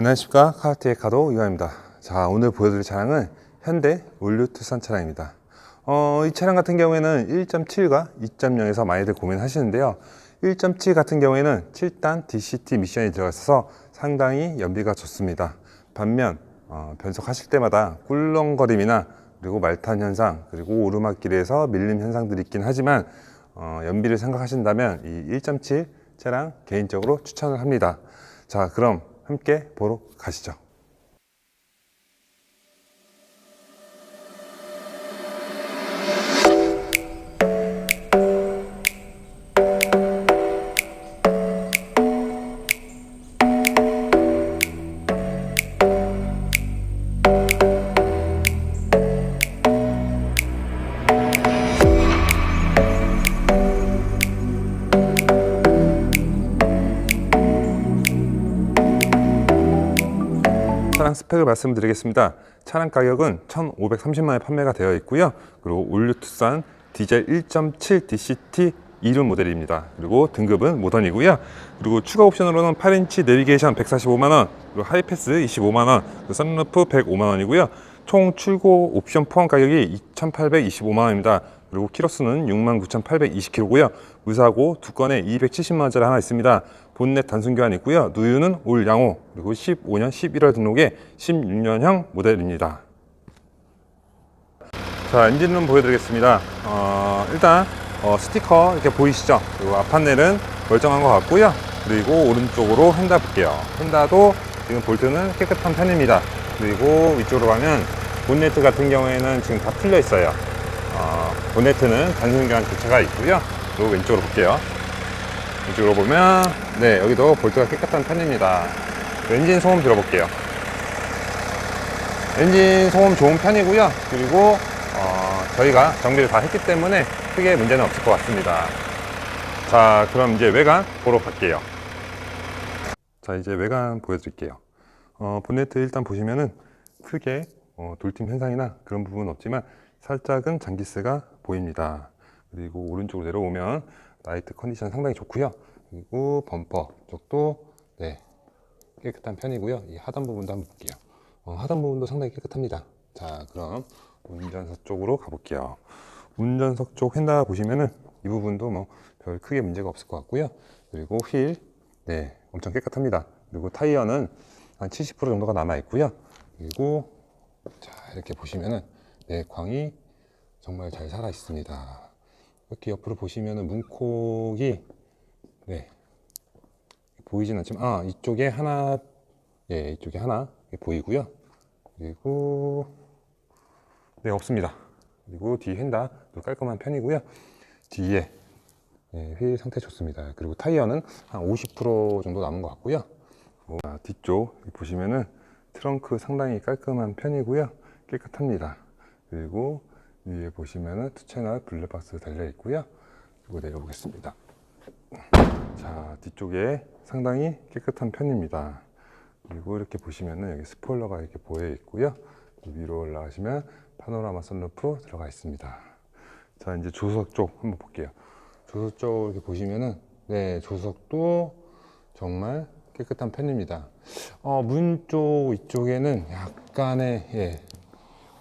안녕하십니까. 카르티의 카도 이화입니다. 자 오늘 보여드릴 차량은 현대 올류 투싼 차량입니다. 어, 이 차량 같은 경우에는 1.7과 2.0에서 많이들 고민하시는데요. 1.7 같은 경우에는 7단 DCT 미션이 들어가 있어서 상당히 연비가 좋습니다. 반면 어, 변속하실 때마다 꿀렁거림이나 그리고 말탄 현상 그리고 오르막길에서 밀림 현상들이 있긴 하지만 어, 연비를 생각하신다면 이 1.7 차량 개인적으로 추천을 합니다. 자 그럼 함께 보러 가시죠. 차량 스펙을 말씀드리겠습니다. 차량 가격은 1,530만 원에 판매가 되어 있고요. 그리고 올류 투싼 디젤 1.7 DCT 이륜 모델입니다. 그리고 등급은 모던이고요. 그리고 추가 옵션으로는 8인치 내비게이션 145만 원, 그리고 하이패스 25만 원, 선루프 105만 원이고요. 총 출고 옵션 포함 가격이 2,825만 원입니다. 그리고 키로수는 69,820km고요. 무사고 두 건에 270만 원짜리 하나 있습니다. 본넷 단순 교환 있고요. 누유는 올 양호 그리고 15년 11월 등록의 16년형 모델입니다. 자 엔진룸 보여드리겠습니다. 어, 일단 어, 스티커 이렇게 보이시죠? 그리고 앞판넬은 멀쩡한 것 같고요. 그리고 오른쪽으로 휀다 볼게요. 휀다도 지금 볼트는 깨끗한 편입니다. 그리고 위쪽으로 가면 본네트 같은 경우에는 지금 다 풀려 있어요. 어, 본네트는 단순 교환 교체가 있고요. 그리고 왼쪽으로 볼게요. 이쪽으로 보면 네 여기도 볼트가 깨끗한 편입니다. 엔진 소음 들어볼게요. 엔진 소음 좋은 편이고요. 그리고 어, 저희가 정비를 다 했기 때문에 크게 문제는 없을 것 같습니다. 자 그럼 이제 외관 보러 갈게요. 자 이제 외관 보여드릴게요. 어, 본네트 일단 보시면은 크게 어, 돌팀 현상이나 그런 부분은 없지만 살짝은 장기스가 보입니다. 그리고 오른쪽으로 내려오면 라이트 컨디션 상당히 좋고요. 그리고 범퍼 쪽도 네, 깨끗한 편이고요. 이 하단 부분도 한번 볼게요. 어, 하단 부분도 상당히 깨끗합니다. 자, 그럼 운전석 쪽으로 가볼게요. 운전석 쪽 휀다 보시면은 이 부분도 뭐 별 크게 문제가 없을 것 같고요. 그리고 휠, 네, 엄청 깨끗합니다. 그리고 타이어는 한 70% 정도가 남아 있고요. 그리고 자, 이렇게 보시면은 네, 광이 정말 잘 살아 있습니다. 이렇게 옆으로 보시면은 문콕이 네. 보이진 않지만 아 이쪽에 하나 예 이쪽에 하나 보이고요. 그리고 네 없습니다. 그리고 뒤 휀다도 깔끔한 편이고요. 뒤에 예, 휠 상태 좋습니다. 그리고 타이어는 한 50% 정도 남은 것 같고요. 어, 아, 뒤쪽 보시면은 트렁크 상당히 깔끔한 편이고요. 깨끗합니다. 그리고 위에 보시면은 투 채널 블랙박스 달려 있고요. 그리고 내려보겠습니다. 자, 뒤쪽에 상당히 깨끗한 편입니다. 그리고 이렇게 보시면은 여기 스포일러가 이렇게 보여 있고요. 위로 올라가시면 파노라마 선루프 들어가 있습니다. 자, 이제 조수석 쪽 한번 볼게요. 조수석 쪽 이렇게 보시면은 네, 조수석도 정말 깨끗한 편입니다. 어, 문 쪽 이쪽에는 약간의 예,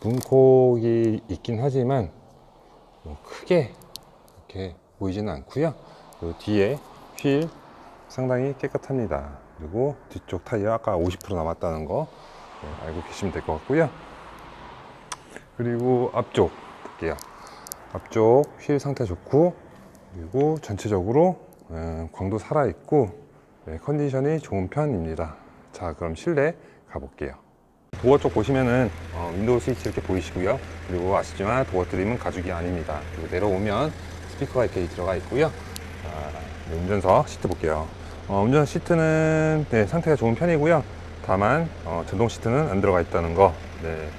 문콕이 있긴 하지만 뭐 크게 이렇게 보이지는 않고요. 그리고 뒤에 휠 상당히 깨끗합니다. 그리고 뒤쪽 타이어 아까 50% 남았다는 거 네, 알고 계시면 될 것 같고요. 그리고 앞쪽 볼게요. 앞쪽 휠 상태 좋고 그리고 전체적으로 음, 광도 살아 있고 네, 컨디션이 좋은 편입니다. 자 그럼 실내 가볼게요. 도어 쪽 보시면은 어, 윈도우 스위치 이렇게 보이시고요. 그리고 아시지만 도어 트림은 가죽이 아닙니다. 그리고 내려오면 스피커가 이렇게 들어가 있고요. 자, 네, 운전석 시트 볼게요. 어, 운전석 시트는 네, 상태가 좋은 편이고요. 다만 어, 전동 시트는 안 들어가 있다는 거. 네,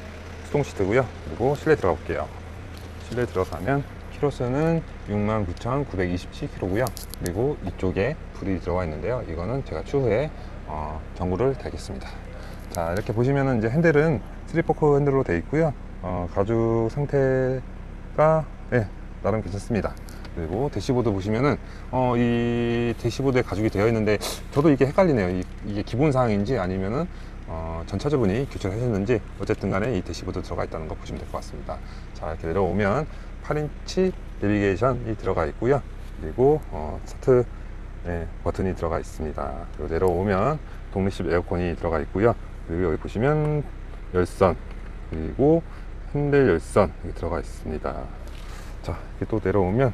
수동 시트고요. 그리고 실내 들어가 볼게요. 실내 들어가면 키로수는 69,927km고요. 그리고 이쪽에 불이 들어가 있는데요. 이거는 제가 추후에 어, 전구를 달겠습니다. 자 이렇게 보시면은 이제 핸들은 3포크 핸들로 되어 있고요 어, 가죽 상태가 네, 나름 괜찮습니다 그리고 대시보드 보시면은 어, 이 대시보드에 가죽이 되어 있는데 저도 이게 헷갈리네요 이, 게 기본 사항인지 아니면은 어, 전차주분이 교체를 하셨는지 어쨌든 간에 이 대시보드 들어가 있다는 거 보시면 될 것 같습니다. 자 이렇게 내려오면 8인치 내비게이션이 들어가 있고요. 그리고 어, 스타트 네, 버튼이 들어가 있습니다. 그리고 내려오면 독립식 에어컨이 들어가 있고요. 그리고 여기 보시면 열선 그리고 핸들 열선 여기 들어가 있습니다. 자 이렇게 또 내려오면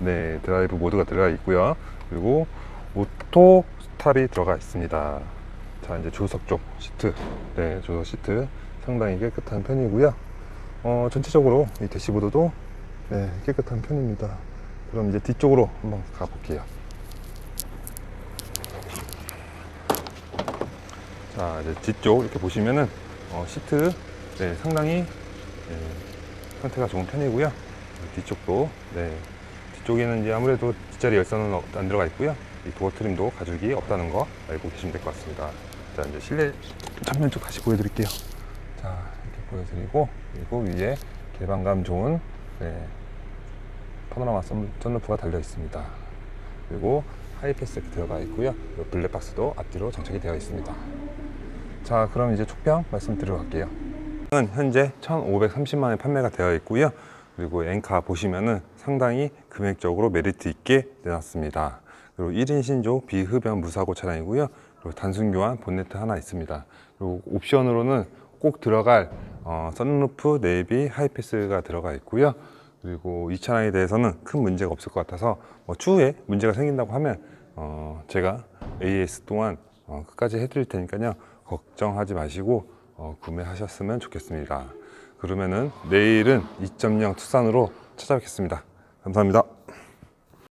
네 드라이브 모드가 들어가 있고요. 그리고 오토 스탑이 들어가 있습니다. 자 이제 조석 쪽 시트 네 조석 시트 상당히 깨끗한 편이고요. 어 전체적으로 이 대시보드도 네 깨끗한 편입니다. 그럼 이제 뒤쪽으로 한번 가볼게요. 자 이제 뒤쪽 이렇게 보시면은 어, 시트 네, 상당히 네, 상태가 좋은 편이고요. 뒤쪽도 네 뒤쪽에는 이제 아무래도 뒷자리 열선은 어- 안 들어가 있고요. 이 도어 트림도 가죽이 없다는 거 알고 계시면 될 것 같습니다. 자 이제 실내 전면 쪽 다시 보여드릴게요. 자 이렇게 보여드리고 그리고 위에 개방감 좋은 네, 파노라마 선- 선루프가 달려 있습니다. 그리고 하이패스 들어가 있고요. 블랙박스도 앞뒤로 장착이 되어 있습니다. 자, 그럼 이제 촉병 말씀드리러 갈게요. 은 현재 1,530만 원에 판매가 되어 있고요. 그리고 엔카 보시면은 상당히 금액적으로 메리트 있게 내놨습니다. 그리고 1인 신조 비흡연 무사고 차량이고요. 그리고 단순 교환 본네트 하나 있습니다. 그리고 옵션으로는 꼭 들어갈 어, 선루프, 내비, 하이패스가 들어가 있고요. 그리고 이 차량에 대해서는 큰 문제가 없을 것 같아서 뭐 추후에 문제가 생긴다고 하면 어, 제가 AS 동안 어, 끝까지 해드릴 테니까요. 걱정하지 마시고 어, 구매하셨으면 좋겠습니다. 그러면은 내일은 2.0 투싼으로 찾아뵙겠습니다. 감사합니다.